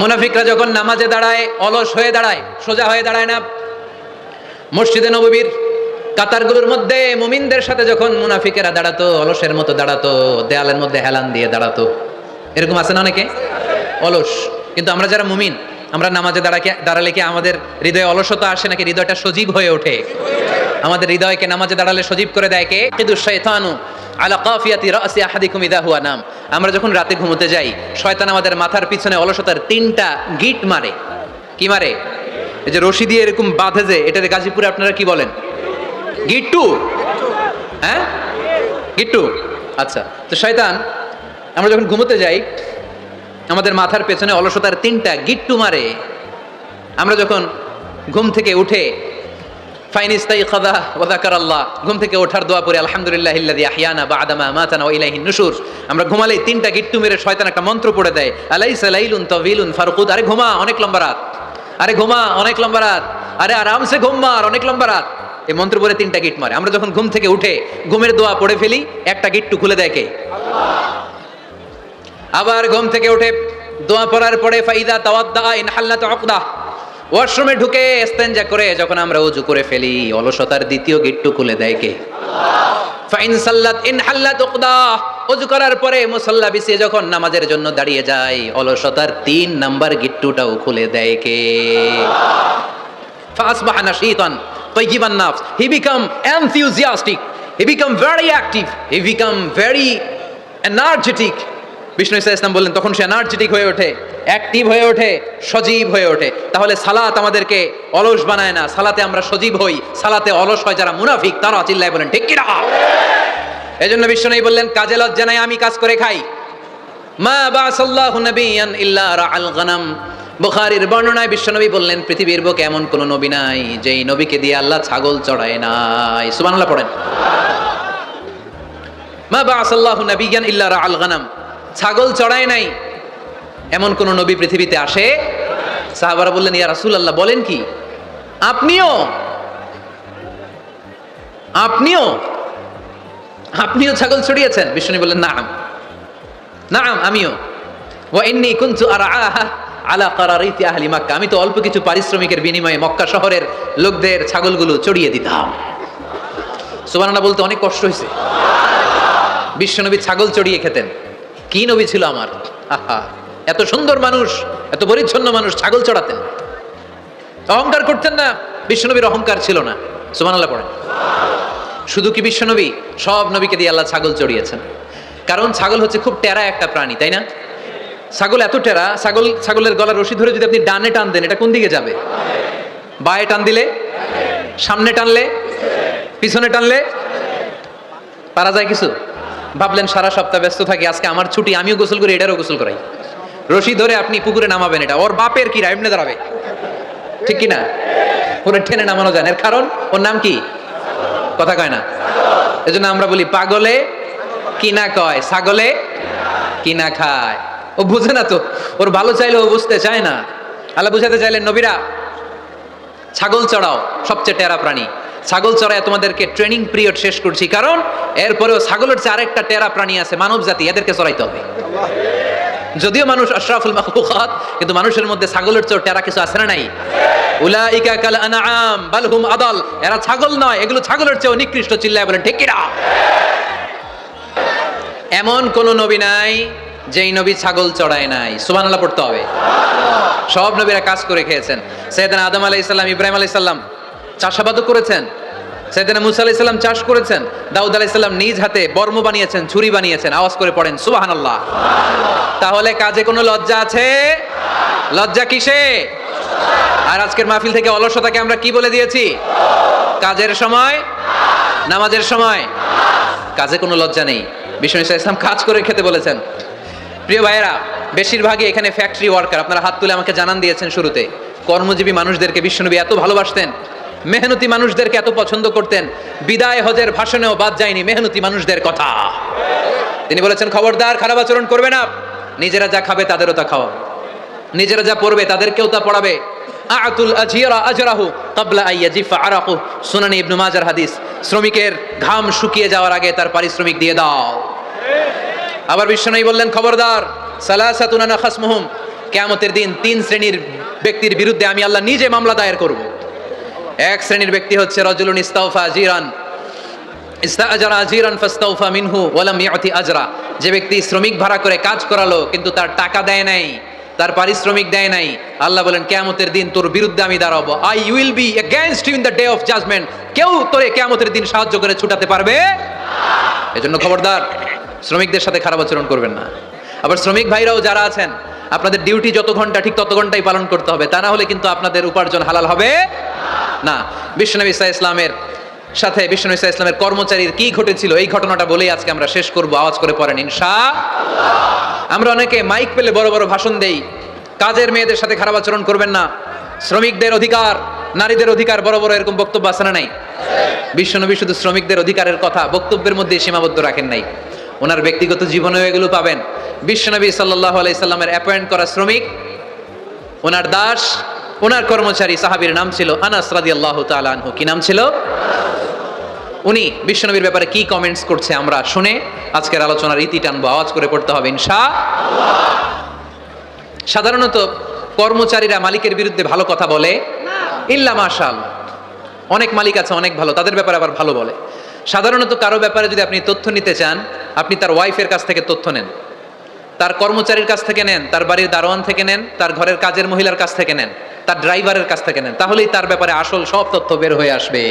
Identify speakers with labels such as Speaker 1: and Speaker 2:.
Speaker 1: মুনাফিকরা যখন নামাজে দাঁড়ায়, অলস হয়ে দাঁড়ায়, সোজা হয়ে দাঁড়ায় না, মসজিদে নববীর কাতারগুলোর মধ্যে মুমিনদের সাথে যখন মুনাফিকেরা দাঁড়াতো, অলসের মতো দাঁড়াতো, দেয়ালের মধ্যে হেলান দিয়ে দাঁড়াতো, এরকম আছে না অনেকে? অলস। কিন্তু আমরা যারা মুমিন, আমরা নামাজে দাঁড়াকে দাঁড়ালে কি আমাদের হৃদয়ে অলসতা আসে নাকি হৃদয়টা সজীব হয়ে ওঠে? আমাদের হৃদয়কে নামাজে দাঁড়ালে সজীব করে দেয় কে? কিন্তু শয়তানু আলা কাফিয়াতি রাসি আহাদিকুম ইদা হুয়া নাম। আমরা যখন রাতে ঘুমোতে যাই, শয়তান আমাদের মাথার পিছনে অলসতার তিনটা গিট মারে। কি মারে? এই যে রশি দিয়ে এরকম বাঁধে যে এটাতে গাজীপুরে আপনারা কি বলেন? গিট্টু হ্যাঁ? গিট্টু আচ্ছা তো শয়তান, আমরা যখন ঘুমোতে যাই, আমাদের মাথার পেছনে অলসতার তিনটা গিট্টু মারে। আমরা যখন ঘুম থেকে উঠে আল্লাহ। ঘুম থেকে ওঠার দোয়া পরে আলহামদুলিল্লাহ ইল্লাযী আহইয়ানা বা'দামা আমাতানা ওয়া ইলাইহিন নুশুর আমরা ঘুমালেই তিনটা গিট্টু মেরে শয়তান একটা মন্ত্র পড়ে দেয়, আলাইসা লাইলুন তাওয়িলুন ফারকুদ। আরে ঘুমা, অনেক লম্বা রাত। আরে ঘুমা, অনেক লম্বা রাত। আরে আরামসে ঘুম মার, অনেক লম্বা রাত। এই মন্ত্র পরে তিনটা গিট মারে। আমরা যখন ঘুম থেকে উঠে ঘুমের দোয়া পড়ে ফেলি, একটা গিট্টু খুলে দেয় কে? আবার ঘুম থেকে উঠে দোয়া পড়ার পরে, ফাইদা তাওয়াদ্দা ইন হাল্লাত উকদা ওয়াশরুমে ঢুকে স্তেঞ্জা করে যখন আমরা উজু করে ফেলি, অলসতার দ্বিতীয় গেটটু খুলে দেয় কে? Fine সাল্লাত in হাল্লাত উকদা। অজু করার পরে মুসল্লা বিছিয়ে যখন নামাজের জন্য দাঁড়িয়ে যায়, অলসতার তিন নাম্বার গিট্টুটাও খুলে দেয় কে? ফাসবাহানা শীতন তৈকিবান নাফস। He became enthusiastic he became very active he became very energetic Vishnu ইসা ইসলাম বললেন, তখন সে এনার্জেটিক হয়ে ওঠে, অ্যাক্টিভ হয়ে ওঠে, সজীব হয়ে ওঠে। তাহলে সালাত আমাদেরকে অলস বানায় না। সালাতে আমরা সজীব হই। সালাতে অলস হয় যারা মুনাফিক, তারা চিল্লায় বলেন, ঠিক কিনা? এই জন্য বিষ্ণু বললেন, কাজে লজ্জা নাই আমি কাজ করে খাই। মা বাসাল্লাহু নাবিয়ান ইল্লা রাআল গনাম। বুখারীর বর্ণনায় বিশ্বনবী বললেন, পৃথিবীর বুকে এমন কোন নবী নাই, যেই নবীকে দিয়ে আল্লাহ ছাগল চড়ায় নাই। সুবহানাল্লাহ পড়েন। মা বাসাল্লাহু নাবিয়ান ইল্লা রাআল গনাম। ছাগল চড়ায় নাই। এমন কোন নবী পৃথিবীতে আসে? সাহাবারা বললেন, ইয়া রাসুল আল্লাহ বলেন কি? আপনিও? আপনিও? আপনিও ছাগল ছড়িয়েছেন বিষ্ণু বললেন না নাম, আমিও। ওয়া ইন্নী কুনতু আরআহা আলা কারারিতি আহলি মক্কা। আমি তো অল্প কিছু পারিশ্রমিকের বিনিময়ে মক্কা শহরের লোকদের ছাগলগুলো চড়িয়ে দিতাম। সুবহানাল্লাহ বলতে অনেক কষ্ট হয়েছে বিশ্বনবী ছাগল চড়িয়ে খেতেন। কি নবী ছিল আমার? আহা, এত সুন্দর মানুষ, এত পরিচ্ছন্ন মানুষ ছাগল চড়াতেন। অহংকার করতেন না, বিশ্বনবীর অহংকার ছিল না। সুবহানাল্লাহ পড়েন। শুধু কি বিশ্বনবী? সব নবীকে দিয়ে আল্লাহ ছাগল চড়িয়েছেন। কারণ ছাগল হচ্ছে খুব টেরা একটা প্রাণী, তাই না? ছাগল এত টেরা, ছাগল, ছাগলের গলার রশি ধরে যদি আপনি ডানে টান দেন, এটা কোন দিকে যাবে? বায়ে টান দিলে? সামনে টানলে? পিছনে টানলে? পারা যায় কিছু? ভাবলেন, সারা সপ্তাহ ব্যস্ত থাকি, আজকে আমার ছুটি, আমিও গোসল করি, এটারও গোসল করাই। রশি ধরে আপনি পুকুরে নামাবেন এটা। ওর বাপের কিরা এমনি দাঁড়াবে। ঠিক কি না ওরা টেনে নামানো যায় না। এর কারণ? ওর নাম কি? কথা কয় না। এজন্য আমরা বলি, পাগলে কিনা কয়? ছাগলে কিনা খায়? ও বুঝে না তো। ওর ভালো চাইলে ও বুঝতে চায় না। আল্লাহ বুঝাতে চাইলেন, নবীরা, ছাগল চড়াও, সবচেয়ে টেরা প্রাণী। ছাগল চড়ায় তোমাদেরকে ট্রেনিং পিরিয়ড শেষ করছি। কারণ এরপরেও ছাগলের চেয়ে আরেকটা টেরা প্রাণী আছে, মানব জাতি, এদেরকে চড়াইতে হবে। যদিও মানুষ আশরাফুল কিন্তু মানুষের মধ্যে ছাগলের চেয়েও টেরা কিছু আছে না নাই? উলাইকা কাল আনআম বাল হুম আদাল। এরা ছাগল নয়, এগুলো ছাগলের চেয়েও নিকৃষ্ট, চিল্লায় বলেন, ঠিক কিনা এমন কোন নবী নাই, যেই নবী ছাগল চড়ায় নাই। সুবহানাল্লাহ পড়তে হবে। সব নবীরা কাজ করে খেয়েছেন। সৈয়দনা আদম আলাইহিস সালাম, ইব্রাহিম আলাইহিস সালাম চাষাবাদও করেছেন। সৈয়দনা মুসা আলাইহিস সালাম চাষ করেছেন। দাউদ আলাইহিস সালাম নিজ হাতে বর্ম বানিয়েছেন, ছুরি বানিয়েছেন। আওয়াজ করে পড়েন, সুবহানাল্লাহ। তাহলে কাজে কোনো লজ্জা আছে? লজ্জা কিসে? আর আজকের মাহফিল থেকে অলসতাকে আমরা কি বলে দিয়েছি? কাজের সময়? নামাজের সময়? কাজে কোনো লজ্জা নেই। বিষ্ণু ইসা ইসলাম কাজ করে খেতে বলেছেন। প্রিয় ভাইয়েরা, বেশিরভাগই এখানে ফ্যাক্টরি ওয়ার্কার আপনারা হাত তুলে আমাকে জানান দিয়েছেন শুরুতে। কর্মজীবী মানুষদেরকে বিশ্বনবী এত ভালোবাসতেন। মেহনতি মানুষদেরকে এত পছন্দ করতেন, বিদায় হজের ভাষণেও বাদ যায়নি মেহনতি মানুষদের কথা। তিনি বলেছেন, খবরদার, খারাপ আচরণ করবে না। নিজেরা যা খাবে তাদেরও তা খাওয়াবে। নিজেরা যা পড়বে তাদেরকেও তা পড়াবে। আতুল আজিরা আজরাহু কাবলা আইয়াজিফা আরাকু সুনানি ইবনু মাজার হাদিস। শ্রমিকের ঘাম শুকিয়ে যাওয়ার আগে তার পারিশ্রমিক দিয়ে দাও। আবার বিশ্বনবী বললেন, খবরদার সালাসাতুনানা খাসমুহুম। কেয়ামতের দিন তিন শ্রেণির ব্যক্তির বিরুদ্ধে আমি আল্লাহ নিজে মামলা দায়ের করব। এক শ্রেণির ব্যক্তি হচ্ছে রজুলুন ইস্তাউফা জিরান ইস্তাআজারা আজিরান ফাস্তাউফা মিনহু ওয়ালাম ইয়াতি আজরা। যে ব্যক্তি শ্রমিক ভাড়া করে কাজ করালো, কিন্তু তার টাকা দেয় নাই, তার পারিশ্রমিক দেয় নাই, আল্লাহ বলেন, কেয়ামতের দিন তোর বিরুদ্ধে আমি দাঁড়াবো। I will be against you in the day of judgment কেউ তোরে কেয়ামতের দিন সাহায্য করে ছুটাতে পারবে? এজন্য খবরদার, শ্রমিকদের সাথে খারাপ আচরণ করবেন না। আবার শ্রমিক ভাইরাও যারা আছেন, আপনাদের ডিউটি যত ঘণ্টা, ঠিক তত ঘন্টাই পালন করতে হবে। তা না হলে কিন্তু আপনাদের উপার্জন হালাল হবে না, বিশ্বনবী ইসা ইসলামের সাথে বিশ্বনবী ইসা ইসলামের কর্মচারীর কি ঘটেছিল, এই ঘটনাটা বলেই আজকে আমরা শেষ করব, আওয়াজ করে পড়েন ইনশা আমরা অনেকে মাইক পেলে বড় বড় ভাষণ দেই, কাজের মেয়েদের সাথে খারাপ আচরণ করবেন না, শ্রমিকদের অধিকার, নারীদের অধিকার, বড় বড় এরকম বক্তব্য আছে না নাই? বিশ্বনবী শুধু শ্রমিকদের অধিকারের কথা, বক্তব্যের মধ্যে সীমাবদ্ধ রাখেন নাই। ওনার ব্যক্তিগত জীবনেও এগুলো পাবেন। বিশ্বনবী সাল্লাহ আলাইসাল্লামের অ্যাপয়েন্ট করা শ্রমিক, ওনার দাস ওনার কর্মচারী সাহাবীর নাম ছিল আনাস রাদিয়াল্লাহু তাআলা আনহু। কি নাম ছিল? উনি বিশ্বনবীর ব্যাপারে কি কমেন্টস করছে আমরা শুনে আজকের আলোচনার ইতি টানবো, আওয়াজ করে পড়তে হবে ইনশা সাধারণত কর্মচারীরা মালিকের বিরুদ্ধে ভালো কথা বলে? ইল্লা মাশাল অনেক মালিক আছে, অনেক ভালো, তাদের ব্যাপারে আবার ভালো বলে। সাধারণত কারও ব্যাপারে যদি আপনি তথ্য নিতে চান, আপনি তার ওয়াইফের কাছ থেকে তথ্য নেন। তার কর্মচারীর কাছ থেকে নেন, তার বাড়ির দারোয়ান থেকে নেন, তার ঘরের কাজের মহিলার কাছ থেকে নেন। তার ড্রাইভারের কাছ থেকে নেন তাহলেই তার ব্যাপারে আসল সব তথ্য বের হয়ে আসবে।